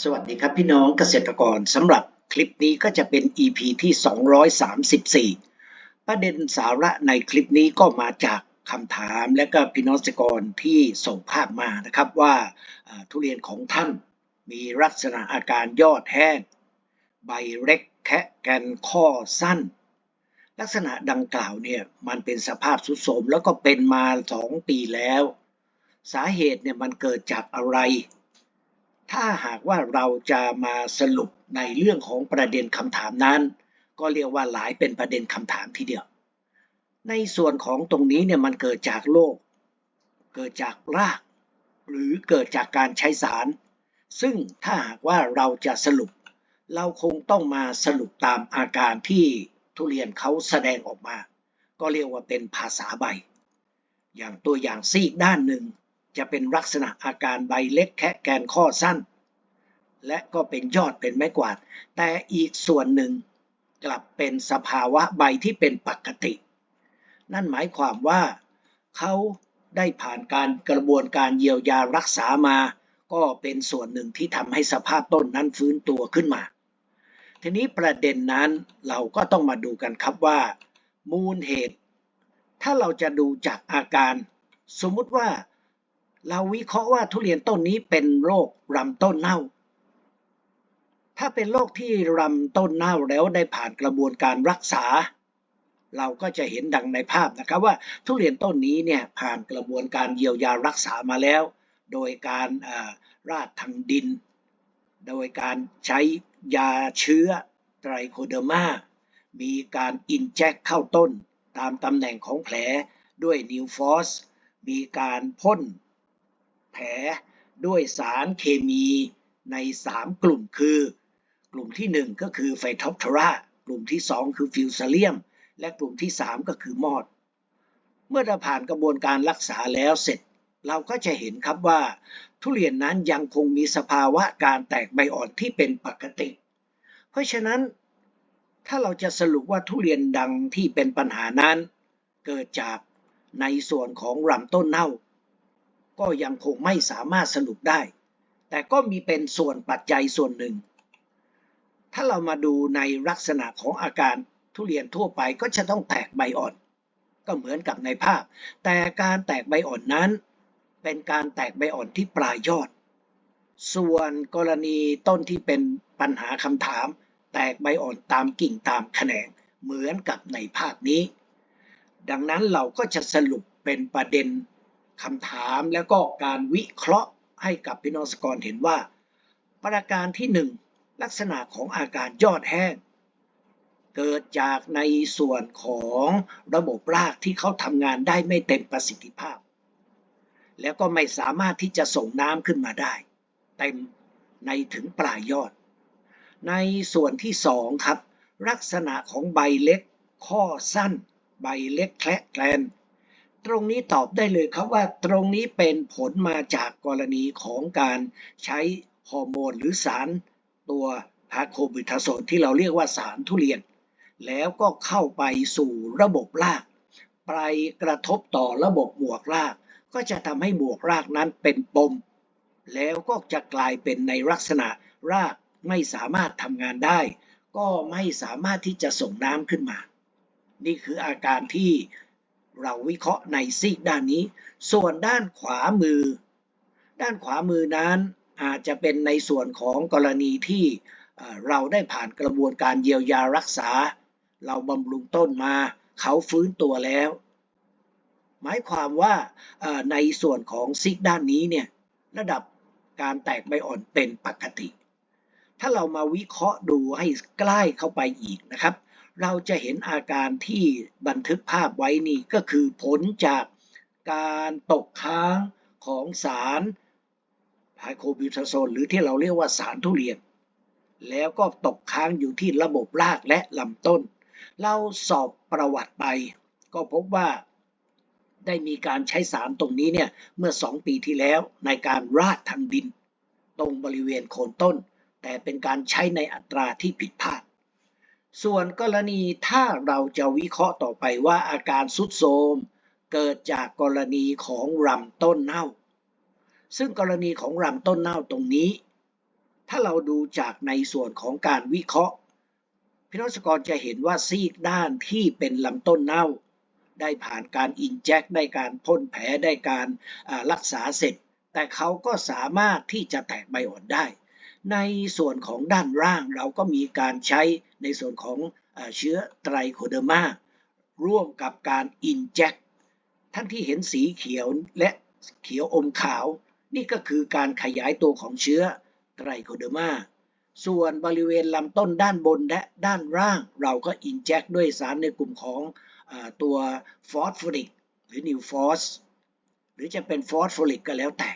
สวัสดีครับพี่น้องเกษตรกรสำหรับคลิปนี้ก็จะเป็น EP ที่ 234 ประเด็นสาระในคลิปนี้ก็มาจากคำถามและก็พี่น้องเกษตรกรที่ส่งภาพมานะครับว่าทุเรียนของท่านมีลักษณะอาการยอดแห้ง ใบเล็กแคะแกนข้อสั้น ลักษณะดังกล่าวเนี่ยมันเป็นสภาพสุดโทมแล้วก็เป็นมา 2 ปีแล้ว สาเหตุเนี่ยมันเกิดจากอะไร ถ้าหากว่าเราจะมาสรุปในเรื่องของประเด็นคำถามนั้น ก็เรียกว่าหลายเป็นประเด็นคำถามทีเดียว ในส่วนของตรงนี้เนี่ยมันเกิดจากโรคเกิดจากราก หรือเกิดจากการใช้สาร ซึ่งถ้าหากว่าเราจะสรุป เราคงต้องมาสรุปตามอาการที่ทุเรียนเขาแสดงออกมา ก็เรียกว่าเป็นภาษาใบ อย่างตัวอย่างซีกด้านหนึ่ง จะเป็นลักษณะอาการใบเล็กแคะแกนข้อสั้น และก็เป็นยอดเป็นไม้กวาด แต่อีกส่วนหนึ่งกลับเป็นสภาวะใบที่เป็นปกติ นั่นหมายความว่าเขาได้ผ่านการกระบวนการเยียวยารักษามา ก็เป็นส่วนหนึ่งที่ทำให้สภาพต้นนั้นฟื้นตัวขึ้นมา ทีนี้ประเด็นนั้นเราก็ต้องมาดูกันครับว่า มูลเหตุ ถ้าเราจะดูจากอาการ สมมุติว่า เราวิเคราะห์ว่าทุเรียนต้นนี้เป็นโรครำต้นเน่า ถ้าเป็นโรคที่รำต้นเน่าแล้วได้ผ่านกระบวนการรักษา เราก็จะเห็นดังในภาพนะครับว่าทุเรียนต้นนี้เนี่ยผ่านกระบวนการเยียวยารักษามาแล้ว โดยการอ่าราดทางดิน โดยการใช้ยาเชื้อไตรโคเดอร์มา มีการอินเจคเข้าต้นตามตำแหน่งของแผลด้วยนิวฟอสมีการพ่น แผลด้วยสารเคมีใน 3 กลุ่มคือ กลุ่มที่ 1 ก็คือไฟท็อปทรากลุ่มที่ 2 คือฟิวซาเลียม และกลุ่มที่ 3 ก็คือมอด เมื่อเราผ่านกระบวนการรักษาแล้วเสร็จ เราก็จะเห็นครับว่า ทุเรียนนั้นยังคงมีสภาวะการแตกใบอ่อนที่เป็นปกติ เพราะฉะนั้น ถ้าเราจะสรุปว่าทุเรียนดังที่เป็นปัญหานั้น เกิดจากในส่วนของลำต้นเน่า ก็ยังคงไม่สามารถสรุปได้ แต่ก็มีเป็นส่วนปัจจัยส่วนหนึ่ง ถ้าเรามาดูในลักษณะของอาการทุเรียนทั่วไปก็จะต้องแตกใบอ่อน ก็เหมือนกับในภาพ แต่การแตกใบอ่อนนั้น เป็นการแตกใบอ่อนที่ปลายยอด ส่วนกรณีต้นที่เป็นปัญหาคำถาม แตกใบอ่อนตามกิ่งตามแขนงเหมือนกับในภาพนี้ ดังนั้นเราก็จะสรุปเป็นประเด็น คำถามแล้วก็การวิเคราะห์ให้กับพี่น้องสกรเห็นว่า ประการที่หนึ่งลักษณะของอาการยอดแห้ง เกิดจากในส่วนของระบบรากที่เขาทำงานได้ไม่เต็มประสิทธิภาพ แล้วก็ไม่สามารถที่จะส่งน้ำขึ้นมาได้ เต็มในถึงปลายยอด ในส่วนที่สองครับ ลักษณะของใบเล็ก ข้อสั้น ใบเล็กแคละแกลน ตรงนี้ตอบได้เลยครับว่าตรงนี้เป็นผลมาจากกรณีของการใช้ฮอร์โมนหรือสารตัวพาโคบิทาโซนที่เราเรียกว่าสารทุเรียน แล้วก็เข้าไปสู่ระบบราก ไปกระทบต่อระบบหมวกราก ก็จะทำให้หมวกรากนั้นเป็นปม แล้วก็จะกลายเป็นในลักษณะรากไม่สามารถทำงานได้ ก็ไม่สามารถที่จะส่งน้ำขึ้นมา นี่คืออาการที่ เราวิเคราะห์ในซีกด้านนี้ ส่วนด้านขวามือ ด้านขวามือนั้นอาจจะเป็นในส่วนของกรณีที่เราได้ผ่านกระบวนการเยียวยารักษา เราบำรุงต้นมา เขาฟื้นตัวแล้ว หมายความว่าในส่วนของซีกด้านนี้เนี่ยระดับการแตกใบอ่อนเป็นปกติ ถ้าเรามาวิเคราะห์ดูให้ใกล้เข้าไปอีกนะครับ เราจะเห็นอาการที่บันทึกภาพไว้นี่ก็คือผลจากการตกค้างของสารไฮโคบิวทาโซนหรือที่เราเรียกว่าสารทุเรียน แล้วก็ตกค้างอยู่ที่ระบบรากและลำต้น เราสอบประวัติไป ก็พบว่าได้มีการใช้สารตรงนี้เนี่ยเมื่อ 2 ปีที่แล้วในการราดทางดิน ตรงบริเวณโคนต้น แต่เป็นการใช้ในอัตราที่ผิดพลาด ส่วนกรณีถ้าเราจะวิเคราะห์ต่อไปว่าอาการสุดโทมเกิดจากกรณีของลำต้นเน่า ซึ่งกรณีของลำต้นเน่าตรงนี้ ถ้าเราดูจากในส่วนของการวิเคราะห์พี่น้องเกษตรกรจะเห็นว่าซีกด้านที่เป็นลำต้นเน่า ได้ผ่านการอินแจคได้การพ่นแผลได้การรักษาเสร็จ แต่เขาก็สามารถที่จะแตกใบอ่อนได้ ในส่วนของด้านล่างเราก็มีการใช้ ในส่วนของเชื้อไตรโคเดอร์มาร่วมกับการอินแจคท่านที่เห็นสีเขียวและเขียวอมขาว นี่ก็คือการขยายตัวของเชื้อไตรโคเดอร์มาส่วนบริเวณลำต้นด้านบนและด้านล่าง เราก็อินแจคด้วยสารในกลุ่มของอตัวฟอสฟอริกหรือนิวฟอสหรือจะเป็นฟอสฟอริกก็แล้วแต่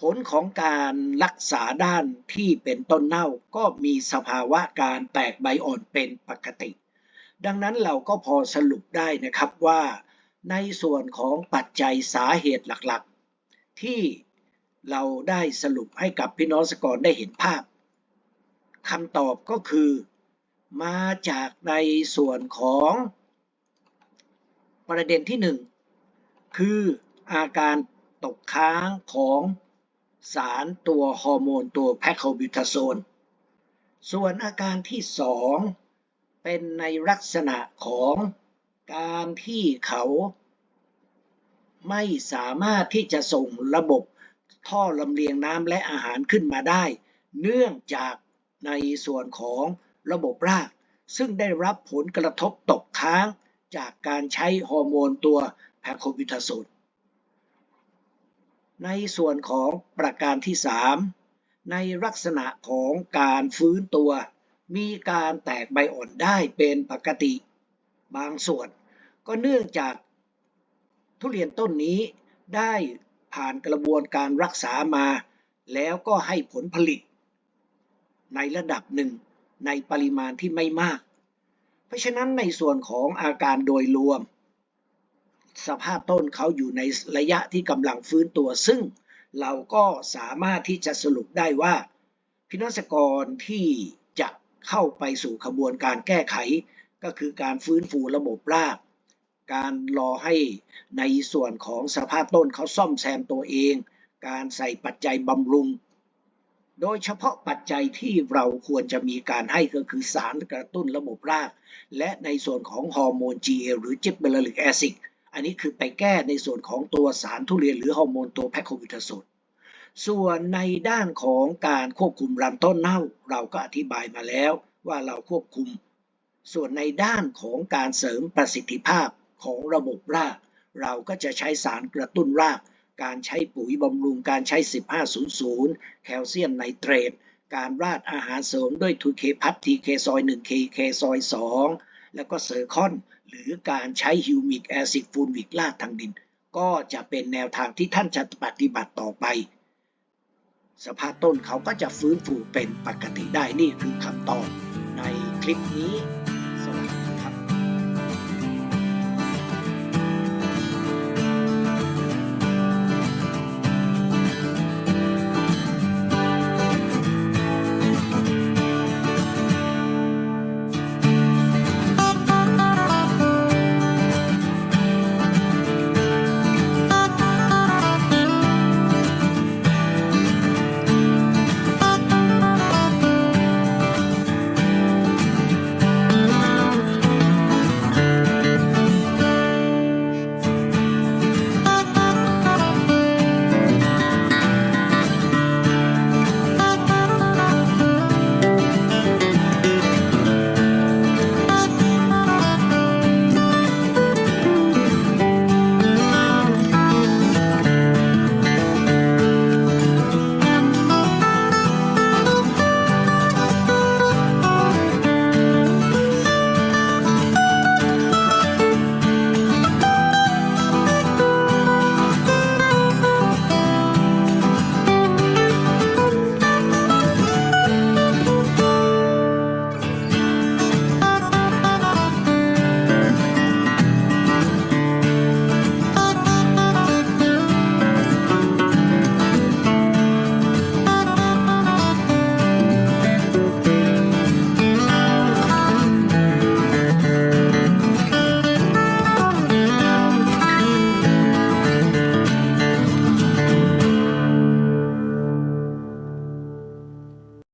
ผลของการรักษาด้านที่เป็นต้นเน่าก็มีสภาวะการแตกใบอ่อนเป็นปกติ ดังนั้นเราก็พอสรุปได้นะครับว่าในส่วนของปัจจัยสาเหตุหลักๆ ที่เราได้สรุปให้กับพี่น้องเกษตรได้เห็นภาพคำตอบก็คือมาจากในส่วนของประเด็นที่หนึ่งคืออาการตกค้างของ สารตัวฮอร์โมนตัวแพคโคบิวทาโซน ส่วนอาการที่สองเป็นในลักษณะของการที่เขาไม่สามารถที่จะส่งระบบท่อลำเลียงน้ำและอาหารขึ้นมาได้ เนื่องจากในส่วนของระบบราก ซึ่งได้รับผลกระทบตกค้างจากการใช้ฮอร์โมนตัวแพคโคบิวทาโซน ในส่วนของประการที่ 3 ในลักษณะของการฟื้นตัว มีการแตกใบอ่อนได้เป็นปกติ บางส่วนก็เนื่องจากทุเรียนต้นนี้ได้ผ่านกระบวนการรักษามา แล้วก็ให้ผลผลิต ในระดับหนึ่งในปริมาณที่ไม่มาก เพราะฉะนั้นในส่วนของอาการโดยรวม สภาพต้นเขาอยู่ในระยะที่กำลังฟื้นตัว ซึ่งเราก็สามารถที่จะสรุปได้ว่า พินองเกรที่จะเข้าไปสู่ขบวนการแก้ไข ก็คือการฟื้นฟูระบบราก การรอให้ในส่วนของสภาพต้นเขาซ่อมแซมตัวเอง การใส่ปัจจัยบำรุง โดยเฉพาะปัจจัยที่เราควรจะมีการให้ก็คือสารกระตุ้นระบบราก และในส่วนของฮอร์โมน GA หรือจิบเบลลิกแอซิด อันนี้คือไปแก้ในส่วนของตัวสารทุเรียนหรือฮอร์โมนตัวแพคโคบิทาโซนส่วนในด้านของการควบคุมลำต้นเน่า เราก็อธิบายมาแล้วว่าเราควบคุม ส่วนในด้านของการเสริมประสิทธิภาพของระบบราก เราก็จะใช้สารกระตุ้นราก การใช้ปุ๋ยบำรุงการใช้ 1500 แคลเซียมไนเตรตการราดอาหารเสริมด้วยทูเคพัททีเคซอย1เคเคซอย2แล้วก็เซอร์คอน หรือการใช้ฮิวมิกแอซิดฟูลวิกลาดทางดิน ก็จะเป็นแนวทางที่ท่านจะปฏิบัติต่อไป สภาพต้นเขาก็จะฟื้นฟูเป็นปกติได้นี่คือคำตอบในคลิปนี้